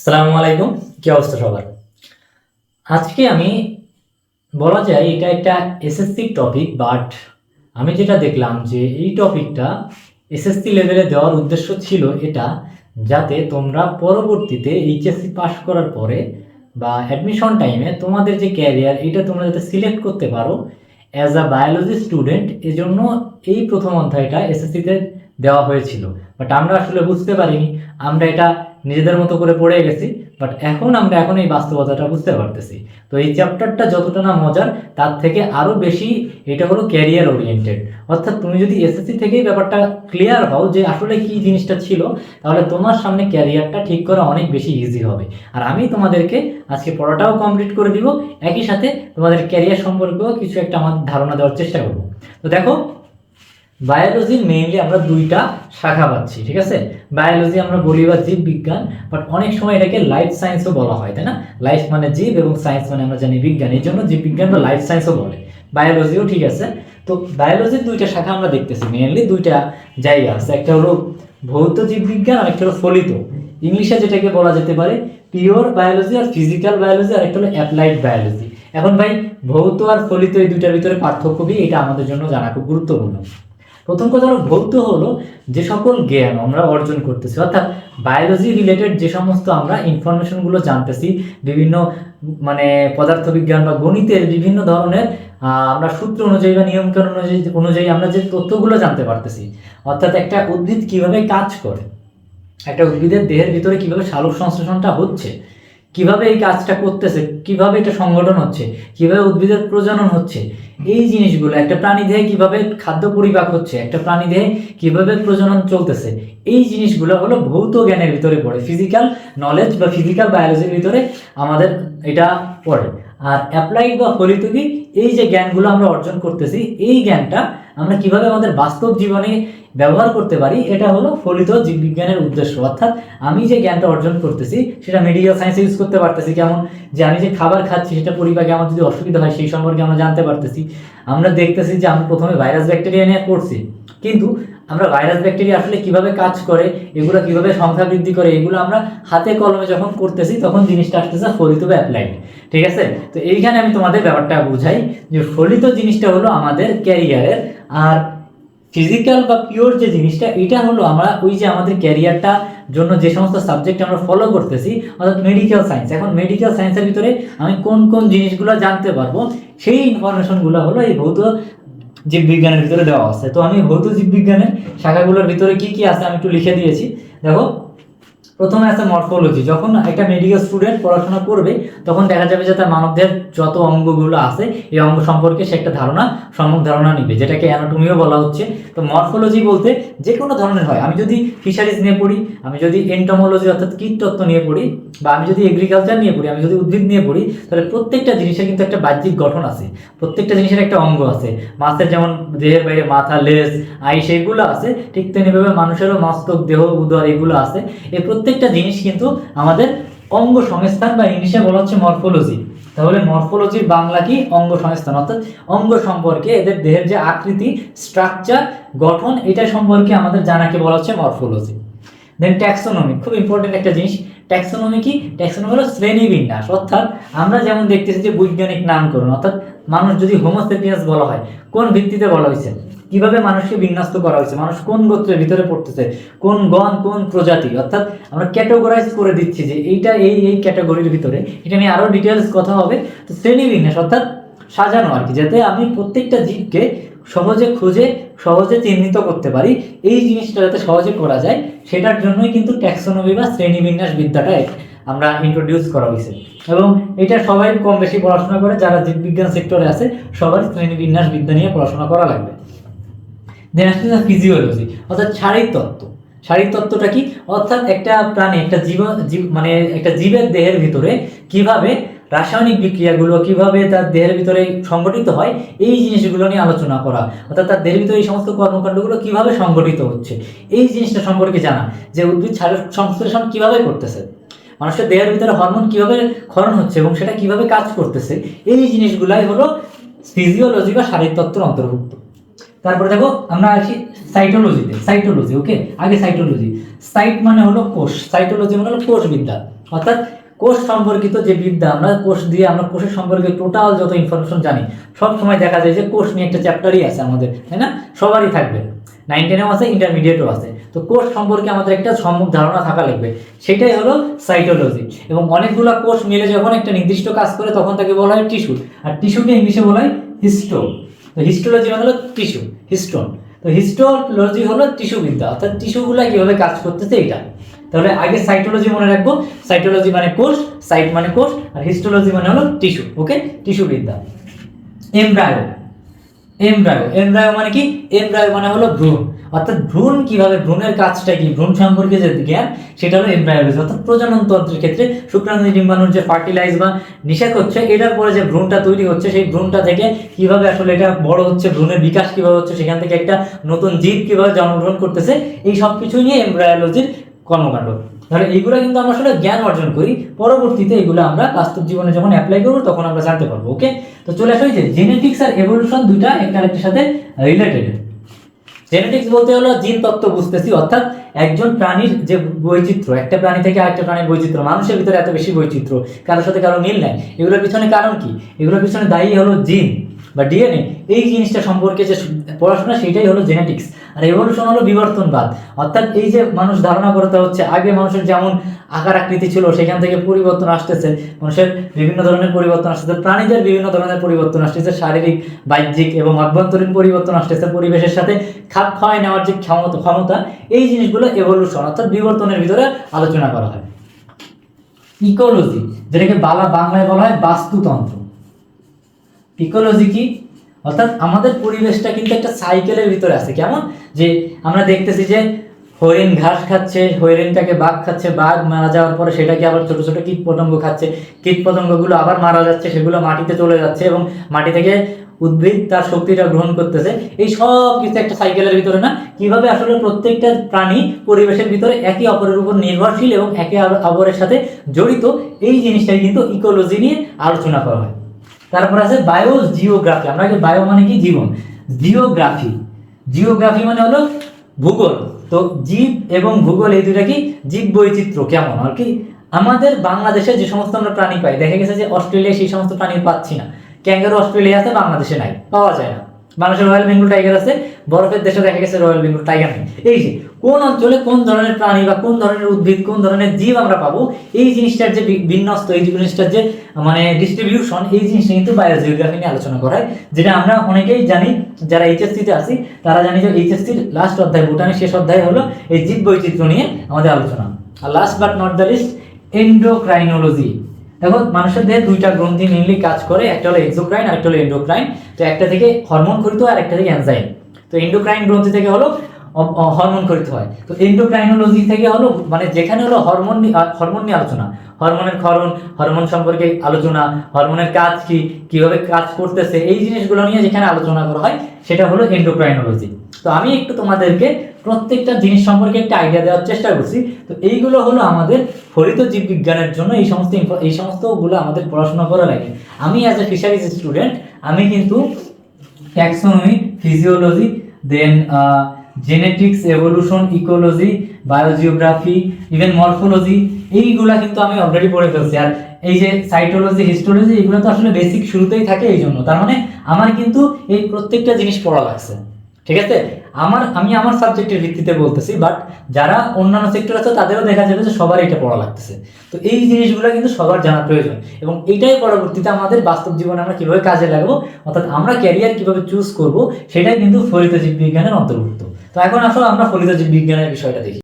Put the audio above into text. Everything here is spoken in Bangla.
আসসালামু আলাইকুম। কি অবস্থা সবার? আজকে আমি বলা যায় এটা একটা এসএসসি টপিক বাট আমি যেটা দেখলাম যে এই টপিকটা এসএসসি লেভেলে দেওয়ার উদ্দেশ্য ছিল এটা যাতে তোমরা পরবর্তীতে এইচএসসি পাস করার পরে বা অ্যাডমিশন টাইমে তোমাদের যে ক্যারিয়ার এটা তোমরা যাতে সিলেক্ট করতে পারো অ্যাজ আ বায়োলজি স্টুডেন্ট এজন্য এই প্রথম অধ্যায়টা এসএসসিতে দেওয়া হয়েছিল। বাট আমরা আসলে বুঝতে পারিনি। আমরা এটা নিজেদের মতো করে পড়ে গেছি বাট এখন আমরা এখন এই বাস্তবতাটা বুঝতে পারতেছি। তো এই চ্যাপ্টারটা যতটা না মজার, তার থেকে আরও বেশি এটা হলো ক্যারিয়ার ওরিয়েন্টেড অর্থাৎ তুমি যদি এসএসসি থেকেই ব্যাপারটা ক্লিয়ার হও যে আসলে কি জিনিসটা ছিল, তাহলে তোমার সামনে ক্যারিয়ারটা ঠিক করা অনেক বেশি ইজি হবে। আর আমি তোমাদেরকে আজকে পড়াটাও কমপ্লিট করে দিব, একই সাথে তোমাদের ক্যারিয়ার সম্পর্কেও কিছু একটা আমাদের ধারণা দেওয়ার চেষ্টা করব। তো দেখো বায়োলজির মেইনলি আমরা দুইটা শাখা পাচ্ছি, ঠিক আছে? বায়োলজি আমরা বলি বা জীব বিজ্ঞান বাট অনেক সময় এটাকে লাইফ সায়েন্সও বলা হয়, তাই না? লাইফ মানে জীব এবং সায়েন্স মানে আমরা জানি বিজ্ঞান, এই জন্য জীব বিজ্ঞান বা লাইফ সায়েন্সও বলে। বায়োলজিও ঠিক আছে। তো বায়োলজির দুইটা শাখা আমরা দেখতেছি মেইনলি দুইটা জায়গা আছে। একটা হলো ভৌত জীববিজ্ঞান আর একটা হলো ফলিত। ইংলিশে যেটাকে বলা যেতে পারে পিওর বায়োলজি আর ফিজিক্যাল বায়োলজি আর একটা হলো অ্যাপ্লাইড বায়োলজি এখন ভাই, ভৌত আর ফলিত এই দুইটার ভিতরে পার্থক্য কি? এটা আমাদের জন্য জানা খুব গুরুত্বপূর্ণ। প্রথম কথা হলো ভৌত হলো যে সকল জ্ঞান আমরা অর্জন করতেছি। অর্থাৎ বায়োলজি রিলেটেড যে সমস্ত আমরা ইনফরমেশনগুলো জানতেছি, বিভিন্ন মানে পদার্থবিজ্ঞান বা গণিতের বিভিন্ন ধরনের আমরা সূত্র অনুযায়ী বা নিয়মকানুন অনুযায়ী অনুযায়ী আমরা যে তথ্যগুলো জানতে পারতেছি, অর্থাৎ একটা উদ্ভিদ কীভাবে কাজ করে, একটা উদ্ভিদের দেহের ভিতরে কীভাবে সালোক সংশ্লেষণটা হচ্ছে কীভাবে এই কাজটা করতেছে, কীভাবে এটা সংগঠন হচ্ছে, কীভাবে উদ্ভিদের প্রজনন হচ্ছে, এই জিনিসগুলো, একটা প্রাণী দেহে কীভাবে খাদ্য পরিপাক হচ্ছে, একটা প্রাণী দেহে কীভাবে প্রজনন চলতেছে, এই জিনিসগুলো হলো ভৌত জ্ঞানের ভিতরে পড়ে ফিজিক্যাল নলেজ বা ফিজিক্যাল বায়োলজির ভিতরে আমাদের এটা পড়ে। আর অ্যাপ্লাইড বা ফলিত কি এই যে জ্ঞানগুলো আমরা অর্জন করতেছি, এই জ্ঞানটা আমরা কীভাবে আমাদের বাস্তব জীবনে ব্যবহার করতে পারি, এটা হলো ফলিত জীববিজ্ঞানের উদ্দেশ্য। অর্থাৎ আমি যে জ্ঞানটা অর্জন করতেছি, সেটা মেডিকেল সায়েন্সে ইউজ করতে পারতেছি কেমন? যে আমি যে খাবার খাচ্ছি, সেটা পরিপাকে আমার যদি অসুবিধা হয়, সেই সম্পর্কে আমরা জানতে পারতেছি। আমরা দেখতেছি যে আমরা প্রথমে ভাইরাস ব্যাকটেরিয়া নিয়ে পড়ছি। কিন্তু আমরা ভাইরাস ব্যাকটেরিয়া আসলে কীভাবে কাজ করে, এগুলো কীভাবে সংখ্যা বৃদ্ধি করে, এগুলো আমরা হাতে কলমে যখন করতেছি, তখন জিনিসটা আসতেছে ফলিত বা অ্যাপ্লাইড। ঠিক আছে? তো এইখানে আমি তোমাদের ব্যাপারটা বুঝাই যে ফলিত জিনিসটা হলো আমাদের ক্যারিয়ারের আর ফিজিক্যাল বা পিওর যে জিনিসটা, এটা হলো আমরা ওই যে আমাদের ক্যারিয়ারটা জন্য যে সমস্ত সাবজেক্ট আমরা ফলো করতেছি, অর্থাৎ মেডিকেল সায়েন্স এখন মেডিকেল সায়েন্সের ভিতরে আমি কোন কোন জিনিসগুলো জানতে পারব, সেই ইনফরমেশনগুলো হলো এই ভৌত জীববিজ্ঞানের ভিতরে দেওয়া আছে তো আমি ভৌত জীববিজ্ঞানের শাখাগুলোর ভিতরে কি কি আছে আমি একটু লিখে দিয়েছি। দেখো প্রথমে আছে মরফোলজি যখন একটা মেডিকেল স্টুডেন্ট পড়াশোনা করবে, তখন দেখা যাবে যে তার মানবদেহের যত অঙ্গগুলো আছে, এই অঙ্গ সম্পর্কে সে একটা ধারণা, সম্যক ধারণা নিবে, যেটাকে অ্যানাটমিও বলা হচ্ছে। তো মরফোলজি বলতে যে কোনো ধরনের হয়। আমি যদি ফিশারিজ নিয়ে পড়ি, আমি যদি এন্টোমোলজি অর্থাৎ কীটতত্ত্ব নিয়ে পড়ি, বা আমি যদি এগ্রিকালচার নিয়ে পড়ি, আমি যদি উদ্ভিদ নিয়ে পড়ি, তাহলে প্রত্যেকটা জিনিসের কিন্তু একটা বাহ্যিক গঠন আছে। প্রত্যেকটা জিনিসের একটা অঙ্গ আছে। মাছের যেমন দেহের বাইরে মাথা, লেজ, আই সেগুলো আছে, ঠিক তেমনিভাবে মানুষেরও মস্তক, দেহ, উদর, এগুলো আছে। এই প্রত্যেকটা জিনিস কিন্তু আমাদের অঙ্গ সংস্থান বা ইংলিশে বলা হচ্ছে মরফোলজি। তাহলে মরফোলজির বাংলা কি? অঙ্গ সংস্থান। অর্থাৎ অঙ্গ সম্পর্কে এদের দেহের যে আকৃতি স্ট্রাকচার গঠন, এটা সম্পর্কে আমাদের জানাকে বলা হচ্ছে মরফোলজি। দেন ট্যাক্সোনমি খুব ইম্পর্টেন্ট একটা জিনিস। ট্যাক্সোনমি কি? ট্যাক্সোনমি হলো শ্রেণীবিন্যাস। অর্থাৎ আমরা যেমন দেখতেছি যে বৈজ্ঞানিক নামকরণ, অর্থাৎ মানুষ যদি হোমোসেপিয়াস বলা হয়, কোন ভিত্তিতে বলা হয়েছে? কীভাবে মানুষকে বিন্যস্ত করা হয়েছে? মানুষ কোন গোত্রের ভিতরে পড়তেছে? কোন গণ, কোন প্রজাতি? অর্থাৎ আমরা ক্যাটাগরাইজ করে দিচ্ছি যে এইটা এই এই ক্যাটাগরির ভিতরে। এটা নিয়ে আরও ডিটেলস কথা হবে। তো শ্রেণীবিন্যাস, অর্থাৎ সাজানো আর কি, যাতে আমি প্রত্যেকটা জীবকে সহজে খুঁজে, সহজে চিহ্নিত করতে পারি। এই জিনিসটা যাতে সহজে করা যায়, সেটার জন্যই কিন্তু ট্যাক্সোনমি বা শ্রেণীবিন্যাস বিদ্যাটা আমরা ইন্ট্রোডিউস করা হয়েছে। এবং এটা সবাই কম বেশি পড়াশোনা করে, যারা জীববিজ্ঞান সেক্টরে আছে সবাই শ্রেণীবিন্যাস বিদ্যা নিয়ে পড়াশোনা করা লাগবে। দেন আসছে ফিজিওলজি অর্থাৎ শারীরিক তত্ত্ব। শারীরিক তত্ত্বটা কি? অর্থাৎ একটা প্রাণী, একটা জীব মানে একটা জীবের দেহের ভিতরে কীভাবে রাসায়নিক বিক্রিয়াগুলো, কীভাবে তার দেহের ভিতরে সংগঠিত হয়, এই জিনিসগুলো নিয়ে আলোচনা করা। অর্থাৎ তার দেহের ভিতরে এই সমস্ত কর্মকাণ্ডগুলো কীভাবে সংগঠিত হচ্ছে? এই জিনিসটা সম্পর্কে জানা যে উদ্ভিদ শারীরিক সংশ্লেষণ কীভাবে করতেছে? মানুষের দেহের ভিতরে হরমোন কীভাবে ক্ষরণ হচ্ছে এবং সেটা কীভাবে কাজ করতেছে? এই জিনিসগুলাই হলো ফিজিওলজি বা শারীরিক তত্ত্বের অন্তর্ভুক্ত। তারপরে দেখো আমরা আছি সাইটোলজিতে সাইটোলজি ওকে আগে সাইটোলজি সাইট মানে হলো কোষ সাইটোলজি মানে হলো কোষ বিদ্যা। অর্থাৎ কোষ সম্পর্কিত যে বিদ্যা, আমরা কোষ দিয়ে আমরা কোষের সম্পর্কে টোটাল যত ইনফরমেশন জানি, সব সময় দেখা যায় যে কোষ নিয়ে একটা চ্যাপ্টারই আছে আমাদের, তাই না? সবারই থাকবে। নাইন টেনেও আছে ইন্টারমিডিয়েটও আছে। তো কোষ সম্পর্কে আমাদের একটা সম্মুখ ধারণা থাকা লাগবে। সেটাই হলো সাইটোলজি এবং অনেকগুলো কোষ মিলে যখন একটা নির্দিষ্ট কাজ করে, তখন তাকে বলা হয় টিস্যু আর টিস্যুকে ইংলিশে বলা হয় হিস্টো হিস্টোলজি মানে হলো টিস্যু হিস্টোন তো হিস্টোলজি হলো টিস্যু বিদ্যা অর্থাৎ টিস্যুগুলো কীভাবে কাজ করতেছে এটা তাহলে আগে সাইটোলজি মনে রাখব। সাইটোলজি মানে কোষ সাইট মানে কোষ, আর হিস্টোলজি মানে হলো টিস্যু ওকে টিস্যু বিদ্যা এমব্রায়ো এমব্রায়ো এমব্রায়ো মানে কি? এমব্রায়ো মানে হলো ভ্রূণ। অর্থাৎ ভ্রূণ কীভাবে ভ্রূণের কাজটা কি? ভ্রূণ সম্পর্কে যে জ্ঞান, সেটা হলো এমব্রায়োলজি অর্থাৎ প্রজনন তন্ত্রের ক্ষেত্রে শুক্রাণু ডিম্বাণুর যে ফার্টিলাইজ বা নিষেক হচ্ছে, এটার পরে যে ভ্রূণটা তৈরি হচ্ছে, সেই ভ্রূণটা থেকে কীভাবে আসলে এটা বড় হচ্ছে, ভ্রূণের বিকাশ কীভাবে হচ্ছে, সেখান থেকে একটা নতুন জীব কীভাবে জন্মগ্রহণ করতেছে, এই সব কিছু নিয়ে এমব্রায়োলজির কর্মকাণ্ড। তাহলে এইগুলো কিন্তু আমরা আসলে জ্ঞান অর্জন করি। পরবর্তীতে এগুলো আমরা বাস্তব জীবনে যখন অ্যাপ্লাই করব, তখন আমরা জানতে পারব ওকে তো চলে আসো যে জেনেটিক্স আর এভলিউশন দুইটা একটা আরেকটার সাথে রিলেটেড জেনেটিক্স বলতে হলো জিন তত্ত্ব বুঝতেছি, অর্থাৎ একজন প্রাণীর যে বৈচিত্র্য, একটা প্রাণী থেকে আরেকটা প্রাণীর বৈচিত্র্য, মানুষের ভিতরে এত বেশি বৈচিত্র্য, কারোর সাথে কারও মিল নাই। এগুলোর পিছনে কারণ কি? এগুলোর পিছনে দায়ী হলো জিন। বা ডিএনএ এই জিনিসটা সম্পর্কে যে পড়াশোনা, সেটাই হলো জেনেটিক্স আর এভলিউশন হলো বিবর্তনবাদ। অর্থাৎ এই যে মানুষ ধারণা করতে হচ্ছে আগে মানুষের যেমন আকার আকৃতি ছিল, সেখান থেকে পরিবর্তন আসতেছে। মানুষের বিভিন্ন ধরনের পরিবর্তন আসতেছে, প্রাণীদের বিভিন্ন ধরনের পরিবর্তন আসতেছে, শারীরিক, বাহ্যিক এবং অভ্যন্তরীণ পরিবর্তন আসতেছে, পরিবেশের সাথে খাপ খাওয়াই নেওয়ার যে ক্ষমতা ক্ষমতা, এই জিনিসগুলো এভলিউশন অর্থাৎ বিবর্তনের ভিতরে আলোচনা করা হয়। ইকোলজি যেটাকে বালা, বাংলায় বলা হয় বাস্তুতন্ত্র। ইকোলজি কি? অর্থাৎ আমাদের পরিবেশটা কিন্তু একটা সাইকেলের ভিতরে আছে। কেমন? যে আমরা দেখতেছি যে হরিণ ঘাস খাচ্ছে, হরিণটাকে বাঘ খাচ্ছে, বাঘ মারা যাওয়ার পরে সেটাকে আবার ছোট ছোট কীট পতঙ্গ খাচ্ছে। কীট পতঙ্গগুলো আবার মারা যাচ্ছে, সেগুলো মাটিতে চলে যাচ্ছে এবং মাটি থেকে উদ্ভিদ তার শক্তিটা গ্রহণ করতেছে। এই সব কিছু একটা সাইকেলের ভিতরে না? কীভাবে আসলে প্রত্যেকটা প্রাণী পরিবেশের ভিতরে একে অপরের উপর নির্ভরশীল এবং একে অপরের সাথে জড়িত? এই জিনিসটাই কিন্তু ইকোলজি নিয়ে আলোচনা করা হয়। তারপর আছে বায়ো জিওগ্রাফি আমরা কি বায়ো মানে কি? জীবন। জিওগ্রাফি জিওগ্রাফি মানে হলো ভূগোল। তো জীব এবং ভূগোল এই দুটা কি? জীব বৈচিত্র্য কেমন? আর কি? আমাদের বাংলাদেশে যে সমস্ত আমরা প্রাণী পাই, দেখা গেছে যে অস্ট্রেলিয়া সেই সমস্ত প্রাণী পাচ্ছি না। ক্যাঙ্গারু অস্ট্রেলিয়া আছে, বাংলাদেশে নাই, পাওয়া যায় না। বাংলাদেশে রয়্যাল বেঙ্গল টাইগার আছে, বরফের দেশে দেখা গেছে রয়্যাল বেঙ্গল টাইগার নেই। এই যে কোন অঞ্চলে কোন ধরনের প্রাণী বা কোন ধরনের উদ্ভিদ, কোন ধরনের জীব আমরা পাবো, এই জিনিসটার যে বিন্যস্ত, এই জিনিসটার যে মানে ডিস্ট্রিবিউশন এই জিনিসটা কিন্তু বায়োজিওগ্রাফি নিয়ে আলোচনা করা হয়, যেটা আমরা অনেকেই জানি, যারা এইচএসসিতে আছি, তারা জানি যে এইচএসসির লাস্ট অধ্যায়, ভুটানের শেষ অধ্যায় হলো এই জীব বৈচিত্র্য নিয়ে আমাদের আলোচনা। আর last but not the least endocrinology দেখো, মানুষের দেহে দুইটা গ্রন্থি মেনলি কাজ করে, একটা হলো এক্সোক্রাইন আর একটা হলো এন্ডোক্রাইন তো একটা থেকে হরমোন খরিত আর একটা থেকে এনজাইম তো এন্ডোক্রাইন গ্রন্থি থেকে হলো হরমোন খরিত হয়। তো এন্ডোক্রাইনোলজি থেকে হলো মানে যেখানে হলো হরমোন হরমোন নিয়ে আলোচনা। হরমোনের ক্ষরণ, হরমোন সম্পর্কে আলোচনা, হরমোনের কাজ কি, কীভাবে কাজ করতেছে, এই জিনিসগুলো নিয়ে যেখানে আলোচনা করা হয়, সেটা হলো এন্ডোক্রাইনোলজি তো আমি একটু তোমাদেরকে প্রত্যেকটা জিনিস সম্পর্কে একটা আইডিয়া দেওয়ার চেষ্টা করছি। তো এইগুলো হলো আমাদের ফলিত জীববিজ্ঞানের জন্য এই সমস্ত এই সমস্তগুলো আমাদের পড়াশোনা করা লাগে। আমি অ্যাজ এ ফিশারিজ স্টুডেন্ট আমি কিন্তু taxonomy physiology then genetics evolution ecology biogeography even morphology এইগুলা কিন্তু আমি অলরেডি পড়ে ফেলছি। আর এই যে সাইটোলজি হিস্টোলজি এগুলো তো আসলে বেসিক শুরুতেই থাকে এই জন্য। তার মানে আমার কিন্তু এই প্রত্যেকটা জিনিস পড়া লাগছে। ঠিক আছে? আমার, আমি আমার সাবজেক্টের ভিত্তিতে বলতেছি বাট যারা অন্যান্য সেক্টর আছে, তাদেরও দেখা যাবে যে সবার এটা পড়া লাগতেছে। তো এই জিনিসগুলো কিন্তু সবার জানা প্রয়োজন। এবং এটাই পরবর্তীতে আমাদের বাস্তব জীবনে আমরা কীভাবে কাজে লাগবো, অর্থাৎ আমরা ক্যারিয়ার কীভাবে চুজ করব, সেটাই কিন্তু ফলিত জীববিজ্ঞানের অন্তর্ভুক্ত। তো এখন আসলে আমরা ফলিত জীব বিজ্ঞানের বিষয়টা দেখি।